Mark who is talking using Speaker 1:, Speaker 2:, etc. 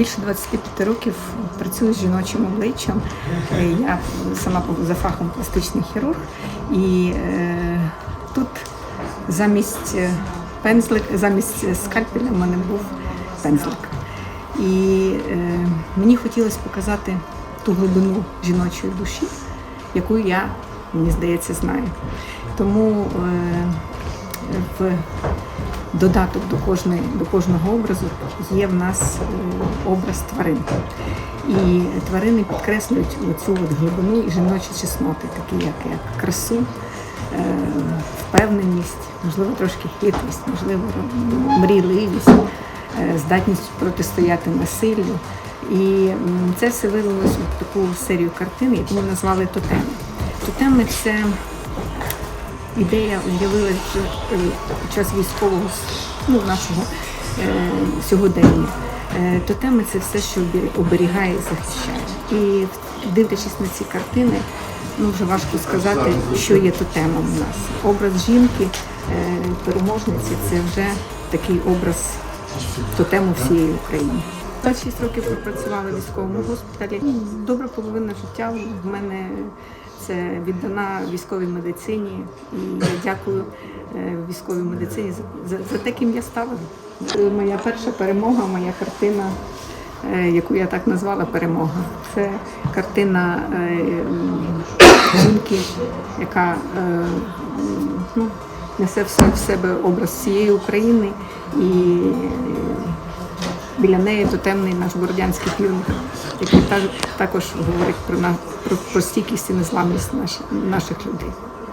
Speaker 1: більше 25 років працюю з жіночим обличчям. Е, Я сама за фахом пластичний хірург, і е, тут замість е, пензлик, замість е, скальпеля в мене був пензлик. І е, мені хотілося показати ту глибину жіночої душі, яку я, мені здається, знаю. Тому е, в додаток до, кожної, до кожного образу є в нас е, образ тварин. І тварини підкреслюють оцю от глибину і жіночі чесноти, такі як, як красу, е, впевненість, можливо, трошки хитрість, можливо, мрійливість, е, здатність протистояти насиллю. І це все вилилось в таку серію картин, яку ми назвали тотеми. Тотеми це ідея з'явилася е, під час військового ну, нашого е, сьогодення. Е, Тотеми це все, що оберігає і захищає. І дивлячись на ці картини, ну вже важко сказати, що є тотемом у нас. Образ жінки, е, переможниці це вже такий образ тотему всієї України. 26 років пропрацювала в військовому госпіталі. Добра половина життя в мене це віддана військовій медицині. І я дякую е, військовій медицині за, за, за те, ким я стала. Моя перша перемога, моя картина, е, яку я так назвала перемога. Це картина е, жінки, яка ну, несе в себе образ всієї України і біля неї тотемний наш бородянський півник, який також говорить про, про, про стійкість і незламність наш- наших людей.